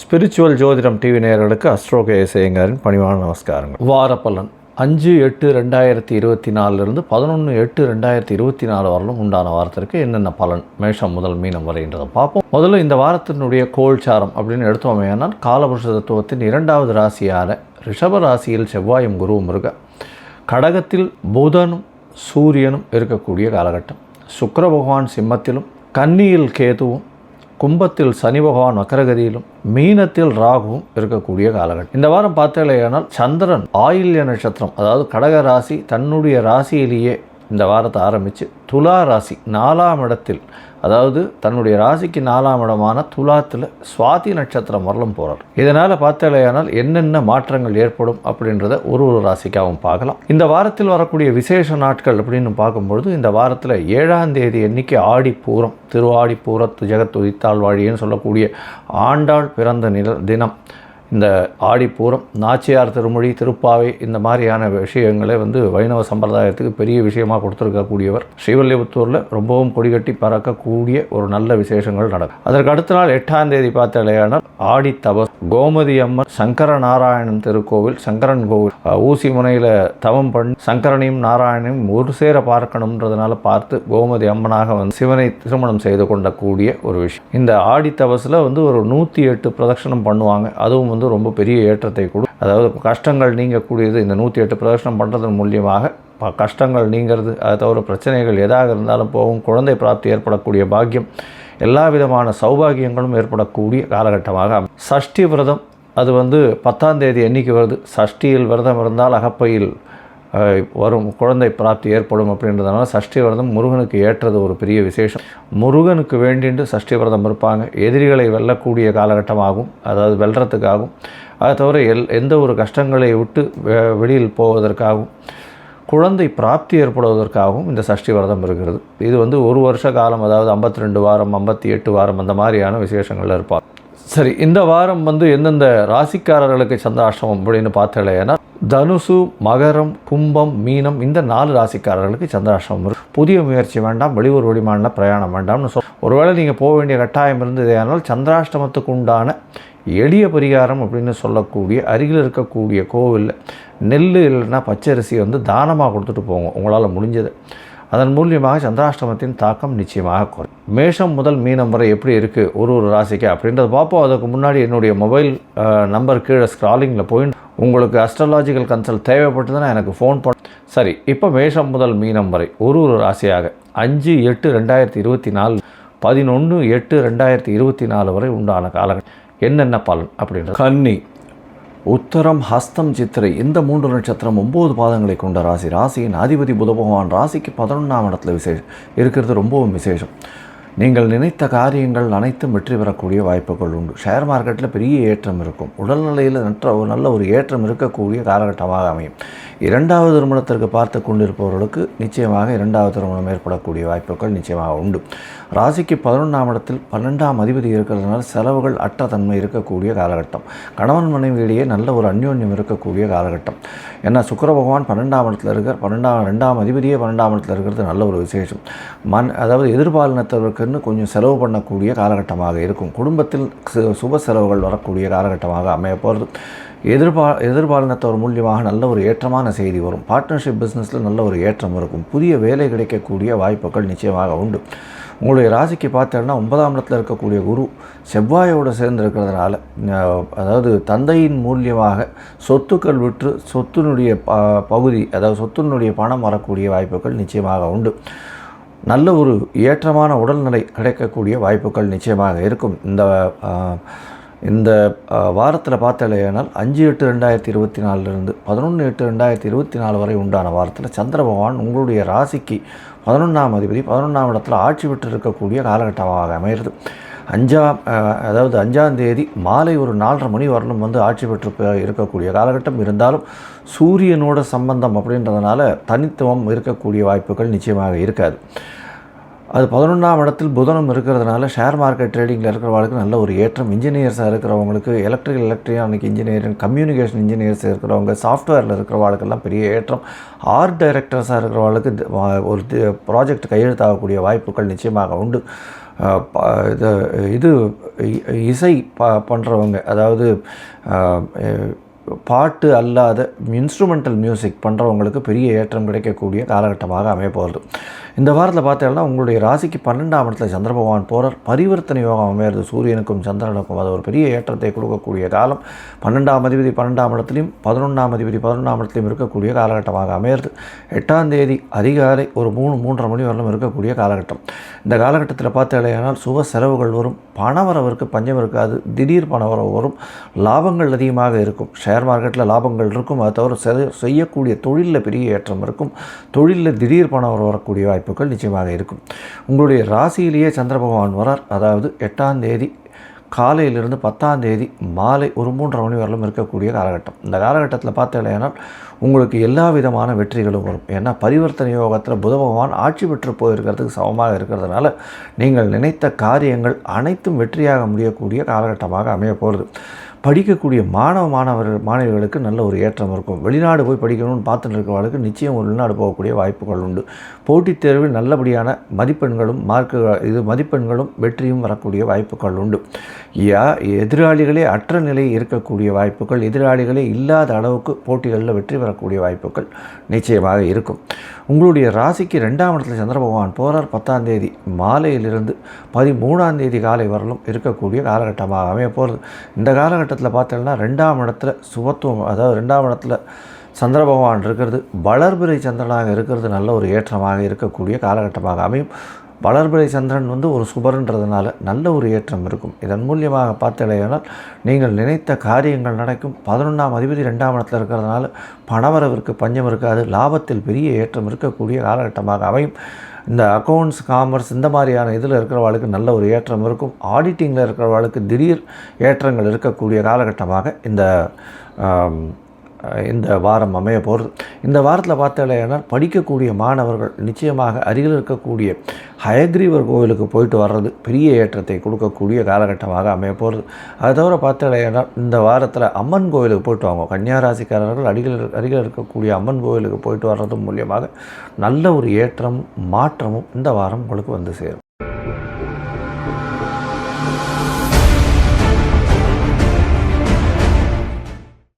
Spiritual ஜோதிடம் TV நேயர்களுக்கு அஸ்ட்ரோக இசையங்காரின் பணிவான நமஸ்காரங்கள். வாரப்பலன். அஞ்சு எட்டு ரெண்டாயிரத்தி இருபத்தி நாலுலேருந்து பதினொன்று எட்டு ரெண்டாயிரத்தி இருபத்தி நாலு வரலும் உண்டான வாரத்திற்கு என்னென்ன பலன்? மேஷம் முதல் மீனம் வரைன்றதை பார்ப்போம். முதல்ல இந்த வாரத்தினுடைய கோல்சாரம் அப்படின்னு எடுத்தோமேனால் காலபுருஷ தத்துவத்தின் இரண்டாவது ராசியான ரிஷப ராசியில் செவ்வாயும் குருவும் இருக்க கடகத்தில் புதனும் சூரியனும் இருக்கக்கூடிய காலகட்டம். சுக்கர பகவான் சிம்மத்திலும் கன்னியில் கேதுவும் கும்பத்தில் சனி பகவான் வக்கரகதியிலும் மீனத்தில் ராகுவும் இருக்கக்கூடிய காலகட்டம். இந்த வாரம் பார்த்தேனால் சந்திரன் ஆயில்ய நட்சத்திரம் அதாவது கடக ராசி தன்னுடைய ராசியிலேயே இந்த வாரத்தை ஆரம்பித்து துலா ராசி நாலாம் இடத்தில் அதாவது தன்னுடைய ராசிக்கு நாலாம் இடமான துலாத்தில் சுவாதி நட்சத்திரம் வரலும் போகிறார் இதனால் பார்த்தாலேயானால் என்னென்ன மாற்றங்கள் ஏற்படும் அப்படின்றத ஒரு ஒரு ராசிக்காகவும் பார்க்கலாம். இந்த வாரத்தில் வரக்கூடிய விசேஷ நாட்கள் அப்படின்னு பார்க்கும்பொழுது இந்த வாரத்தில் ஏழாம் தேதி எண்ணிக்கை ஆடி பூரம் திருவாடி பூரத்து ஜெகத் உதித்தாள் வாழின்னு சொல்லக்கூடிய ஆண்டாள் பிறந்த நில தினம். இந்த ஆடிப்பூரம் நாச்சியார் திருமொழி திருப்பாவை இந்த மாதிரியான விஷயங்களை வந்து வைணவ சம்பிரதாயத்துக்கு பெரிய விஷயமாக கொடுத்துருக்கக்கூடியவர். ஸ்ரீவல்லிபுத்தூரில் ரொம்பவும் கொடிகட்டி பறக்கக்கூடிய ஒரு நல்ல விசேஷங்கள் நடக்கும். அதற்கு அடுத்த நாள் எட்டாம் தேதி பார்த்தாலேயானால் ஆடி தபஸ் கோமதி அம்மன் சங்கர நாராயணன் திருக்கோவில் சங்கரன் கோவில். ஊசி முனையில் தவம் பண்ணி சங்கரனையும் நாராயணையும் ஒரு சேர பார்க்கணுன்றதுனால பார்த்து கோமதி அம்மனாக வந்து சிவனை திருமணம் செய்து கொண்டக்கூடிய ஒரு விஷயம். இந்த ஆடி தபஸில் வந்து ஒரு நூற்றி எட்டு பிரதட்சணம் பண்ணுவாங்க. அதுவும் வந்து ரொம்ப பெரிய ஏற்றத்தை கொடு. அதாவது கஷ்டங்கள் நீங்கக்கூடியது இந்த நூற்றி எட்டு பிரதர்ஷனம் பண்ணுறதன் மூலியமாக ப- கஷ்டங்கள் நீங்கிறது. அதை தவிர பிரச்சனைகள் எதாக இருந்தாலும் போகும் குழந்தை பிராப்தி ஏற்படக்கூடிய பாக்கியம். எல்லா விதமான சௌபாகியங்களும் ஏற்படக்கூடிய காலகட்டமாக சஷ்டி விரதம் அது வந்து பத்தாம் தேதி என்றைக்கு வருது. சஷ்டியில் விரதம் இருந்தால் அகப்பையில் வரும் குழந்தை பிராப்தி ஏற்படும் அப்படின்றதுனால சஷ்டி விரதம் முருகனுக்கு ஏற்றது ஒரு பெரிய விசேஷம். முருகனுக்கு வேண்டிட்டு சஷ்டி விரதம் இருப்பாங்க. எதிரிகளை வெல்லக்கூடிய காலகட்டமாகும். அதாவது வெல்றதுக்காகும். அதை தவிர எல் எந்த ஒரு கஷ்டங்களை விட்டு வெ- வெளியில் போவதற்காகவும் குழந்தை பிராப்தி ஏற்படுவதற்காகவும் இந்த சஷ்டி விரதம் இருக்கிறது. இது வந்து ஒரு வருஷ காலம் அதாவது 52 ரெண்டு வாரம் ஐம்பத்தி எட்டு வாரம் அந்த மாதிரியான விசேஷங்களில் இருப்பாங்க. சரி இந்த வாரம் வந்து எந்தெந்த ராசிக்காரர்களுக்கு சந்திராஷ்டமம் அப்படின்னு பார்த்தலைன்னா தனுசு மகரம் கும்பம் மீனம் இந்த நாலு ராசிக்காரர்களுக்கு சந்திராஷ்டமம் இருக்கு. புதிய முயற்சி வேண்டாம் வெளியூர் வெளிமாநில பிரயாணம் வேண்டாம்னு சொல் ஒருவேளை நீங்கள் போக வேண்டிய கட்டாயம் இருந்ததேயானால் சந்திராஷ்டமத்துக்கு உண்டான எளிய பரிகாரம் அப்படின்னு சொல்லக்கூடிய அருகில் இருக்கக்கூடிய கோவிலில் நெல் இல்லைன்னா பச்சரிசி வந்து தானமாக கொடுத்துட்டு போங்க. உங்களால் முடிஞ்சது. அதன் மூலியமாக சந்திராஷ்டமத்தின் தாக்கம் நிச்சயமாக குறையும். மேஷம் முதல் மீனம் வரை எப்படி இருக்குது ஒரு ஒரு ராசிக்கு அப்படின்றத பார்ப்போம். அதுக்கு முன்னாடி என்னுடைய மொபைல் நம்பர் கீழே ஸ்க்ராலிங்கில் போய் உங்களுக்கு அஸ்ட்ராலாஜிக்கல் கன்சல்ட் தேவைப்பட்டதுன்னா எனக்கு ஃபோன் பண்ண சரி இப்போ மேஷம் முதல் மீனம் வரை ஒரு ஒரு ராசியாக அஞ்சு எட்டு ரெண்டாயிரத்தி இருபத்தி நாலு பதினொன்று எட்டு ரெண்டாயிரத்தி இருபத்தி நாலு வரை உண்டான காலங்கள் என்னென்ன பலன் அப்படின்றது. கன்னி. உத்தரம் ஹஸ்தம் சித்திரை இந்த மூன்று நட்சத்திரம் ஒம்பது பாதங்களை கொண்ட ராசி. ராசியின் அதிபதி புத பகவான் ராசிக்கு பதினொன்றாம் இடத்துல விசேஷம். இருக்கிறது ரொம்பவும் விசேஷம். நீங்கள் நினைத்த காரியங்கள் அனைத்தும் வெற்றி பெறக்கூடிய வாய்ப்புகள் உண்டு. ஷேர் மார்க்கெட்டில் பெரிய ஏற்றம் இருக்கும். உடல்நிலையில் நற்ற ஒரு நல்ல ஒரு ஏற்றம் இருக்கக்கூடிய காலகட்டமாக அமையும். இரண்டாவது திருமணத்திற்கு பார்த்து கொண்டிருப்பவர்களுக்கு நிச்சயமாக இரண்டாவது திருமணம் ஏற்படக்கூடிய வாய்ப்புகள் நிச்சயமாக உண்டு. ராசிக்கு பதினொன்றாம் இடத்தில் பன்னெண்டாம் அதிபதி இருக்கிறதுனால செலவுகள் அட்டத்தன்மை இருக்கக்கூடிய காலகட்டம். கணவன் மனைவியிடையே நல்ல ஒரு அந்யோன்யம் இருக்கக்கூடிய காலகட்டம். ஏன்னா சுக்கர பகவான் பன்னெண்டாம் இடத்துல இருக்கிற பன்னெண்டாம் ரெண்டாம் அதிபதியே பன்னெண்டாம் இடத்துல இருக்கிறது நல்ல ஒரு விசேஷம். மண் அதாவது எதிர்பாலினத்தவருக்குன்னு கொஞ்சம் செலவு பண்ணக்கூடிய காலகட்டமாக இருக்கும். குடும்பத்தில் சு- சுப செலவுகள் வரக்கூடிய காலகட்டமாக அமைய போகிறது எதிர்பா எதிர்பாலினத்தவர் மூலியமாக நல்ல ஒரு ஏற்றமான செய்தி வரும். பார்ட்னர்ஷிப் பிஸ்னஸில் நல்ல ஒரு ஏற்றம் இருக்கும். புதிய வேலை கிடைக்கக்கூடிய வாய்ப்புகள் நிச்சயமாக உண்டு. உங்களுடைய ராசிக்கு பார்த்தோன்னா ஒன்பதாம் இடத்துல இருக்கக்கூடிய குரு செவ்வாயோடு சேர்ந்து இருக்கிறதுனால அதாவது தந்தையின் மூலியமாக சொத்துக்கள் விற்று சொத்தினுடைய ப பகுதி அதாவது சொத்தினுடைய பணம் வரக்கூடிய வாய்ப்புகள் நிச்சயமாக உண்டு. நல்ல ஒரு ஏற்றமான உடல்நிலை கிடைக்கக்கூடிய வாய்ப்புகள் நிச்சயமாக இருக்கும். இந்த இந்த வாரத்தில் பார்த்தாலேயானால் அஞ்சு எட்டு ரெண்டாயிரத்தி இருபத்தி நாலுலேருந்து பதினொன்று எட்டு ரெண்டாயிரத்தி இருபத்தி நாலு வரை உண்டான வாரத்தில் சந்திர பகவான் உங்களுடைய ராசிக்கு பதினொன்றாம் அதிபதி பதினொன்றாம் இடத்துல ஆட்சி விட்டு இருக்கக்கூடிய காலகட்டமாக அமைகிறது. அஞ்சாம் அதாவது அஞ்சாம் தேதி மாலை ஒரு நாலரை மணி வரலும் வந்து ஆட்சி பெற்று இருக்கக்கூடிய காலகட்டம். இருந்தாலும் சூரியனோட சம்பந்தம் அப்படின்றதுனால தனித்துவம் இருக்கக்கூடிய வாய்ப்புகள் நிச்சயமாக இருக்காது. அது பதினொன்றாம் இடத்தில் புதனும் இருக்கிறதுனால ஷேர் மார்க்கெட் ட்ரேடிங்கில் இருக்கிறவங்களுக்கு நல்ல ஒரு ஏற்றம். இன்ஜினியர்ஸாக இருக்கிறவங்களுக்கு electrical electronic engineering communication engineers இருக்கிறவங்க சாஃப்ட்வேரில் இருக்கிறவங்களுக்கெல்லாம் பெரிய ஏற்றம். ஆர்ட் டைரக்டர்ஸாக இருக்கிறவங்களுக்கு ஒரு ப்ராஜெக்ட் கையெழுத்தாகக்கூடிய வாய்ப்புகள் நிச்சயமாக உண்டு. ப- இது இது இசை ப பண்ணுறவங்க அதாவது பாட்டு அல்லாத இன்ஸ்ட்ருமெண்டல் மியூசிக் பண்ணுறவங்களுக்கு பெரிய ஏற்றம் கிடைக்கக்கூடிய காலகட்டமாக அமையப்போகிறது. இந்த வாரத்தில் பார்த்தீங்கன்னா உங்களுடைய ராசிக்கு பன்னெண்டாம் இடத்துல சந்திர பகவான் போகிறார் பரிவர்த்தனை யோகம் அமையிறது சூரியனுக்கும் சந்திரனுக்கும். அது ஒரு பெரிய ஏற்றத்தை கொடுக்கக்கூடிய காலம். பன்னெண்டாம் அதிபதி பன்னெண்டாம் இடத்துலையும் பதினொன்றாம் அதிபதி பதினொன்றாம் இடத்துலையும் இருக்கக்கூடிய காலகட்டமாக அமையிறது. எட்டாம் தேதி அதிகாலை ஒரு மூணு மூன்றரை மணி வரலும் இருக்கக்கூடிய காலகட்டம். இந்த காலகட்டத்தில் பார்த்தீங்கன்னா சுப செலவுகள் வரும். பணவரவிற்கு பஞ்சம் இருக்காது. திடீர் பணவரவு வரும். லாபங்கள் அதிகமாக இருக்கும். ஷேர் மார்க்கெட்டில் லாபங்கள் இருக்கும். அதை தவிர செ- செய்யக்கூடிய தொழிலில் பெரிய ஏற்றம் இருக்கும். தொழிலில் திடீர் பணம் வரக்கூடிய வாய்ப்பு வாய்ப்புகள் நிச்சயமாக இருக்கும். உங்களுடைய ராசியிலேயே சந்திர பகவான் வரார். அதாவது எட்டாம் தேதி காலையிலிருந்து பத்தாம் தேதி மாலை ஒரு மூன்றரை மணி வரலும் இருக்கக்கூடிய காலகட்டம். இந்த காலகட்டத்தில் பார்த்தீங்கன்னா உங்களுக்கு எல்லா விதமான வெற்றிகளும் வரும். ஏன்னா பரிவர்த்தனை யோகத்தில் புத பகவான் ஆட்சி பெற்று போயிருக்கிறதுக்கு சமமாக இருக்கிறதுனால நீங்கள் நினைத்த காரியங்கள் அனைத்தும் வெற்றியாக முடியக்கூடிய காலகட்டமாக அமைய போகிறது படிக்கக்கூடிய மாணவ மாணவர்கள் மாணவிகளுக்கு நல்ல ஒரு ஏற்றம் இருக்கும். வெளிநாடு போய் படிக்கணும்னு பார்த்துட்டு இருக்கிறவர்களுக்கு நிச்சயம் வெளிநாடு போகக்கூடிய வாய்ப்புகள் உண்டு. போட்டித் தேர்வில் நல்லபடியான மதிப்பெண்களும் மார்க்கு இது மதிப்பெண்களும் வெற்றியும் வரக்கூடிய வாய்ப்புகள் உண்டு. யா எதிராளிகளே அற்ற நிலை இருக்கக்கூடிய வாய்ப்புகள் எதிராளிகளே இல்லாத அளவுக்கு போட்டிகளில் வெற்றி பெறக்கூடிய வாய்ப்புகள் நிச்சயமாக இருக்கும். உங்களுடைய ராசிக்கு ரெண்டாம் இடத்துல சந்திர பகவான் போகிறார் பத்தாம் தேதி. மாலையிலிருந்து பதிமூணாம் தேதி காலை வரலும் இருக்கக்கூடிய காலகட்டமாக அமைய போகிறது. இந்த காலகட்டத்தில் பார்த்தீங்கன்னா ரெண்டாம் இடத்துல சுபத்துவம் அதாவது ரெண்டாம் இடத்துல சந்திர பகவான் இருக்கிறது வளர்பிறை சந்திரனாக இருக்கிறது நல்ல ஒரு ஏற்றமாக இருக்கக்கூடிய காலகட்டமாக அமையும். வளர்பிறை சந்திரன் வந்து ஒரு சுபர்ன்றதுனால நல்ல ஒரு ஏற்றம் இருக்கும். இதன் மூலியமாக பார்த்தலையானால் நீங்கள் நினைத்த காரியங்கள் நடக்கும். பதினொன்றாம் அதிபதி ரெண்டாம் இடத்துல இருக்கிறதுனால பணவரவிற்கு பஞ்சம் இருக்காது. லாபத்தில் பெரிய ஏற்றம் இருக்கக்கூடிய காலகட்டமாக அமையும். இந்த அக்கௌண்ட்ஸ் காமர்ஸ் இந்த மாதிரியான இதில் இருக்கிறவர்களுக்கு நல்ல ஒரு ஏற்றம் இருக்கும். ஆடிட்டிங்கில் இருக்கிறவர்களுக்கு திடீர் ஏற்றங்கள் இருக்கக்கூடிய காலகட்டமாக இந்த இந்த வாரம் அமைய போகிறது இந்த வாரத்தில் பார்த்தாலேனால் படிக்கக்கூடிய மாணவர்கள் நிச்சயமாக அருகில் இருக்கக்கூடிய ஹயக்ரீவர் கோவிலுக்கு போயிட்டு வர்றது பெரிய ஏற்றத்தை கொடுக்கக்கூடிய காலகட்டமாக அமைய போகிறது அது தவிர பார்த்தாலேனால் இந்த வாரத்தில் அம்மன் கோவிலுக்கு போயிட்டு வாங்க. கன்னியாராசிக்காரர்கள் அருகில் அருகில் இருக்கக்கூடிய அம்மன் கோவிலுக்கு போயிட்டு வர்றது மூலியமாக நல்ல ஒரு ஏற்றமும் மாற்றமும் இந்த வாரம் உங்களுக்கு வந்து சேரும்.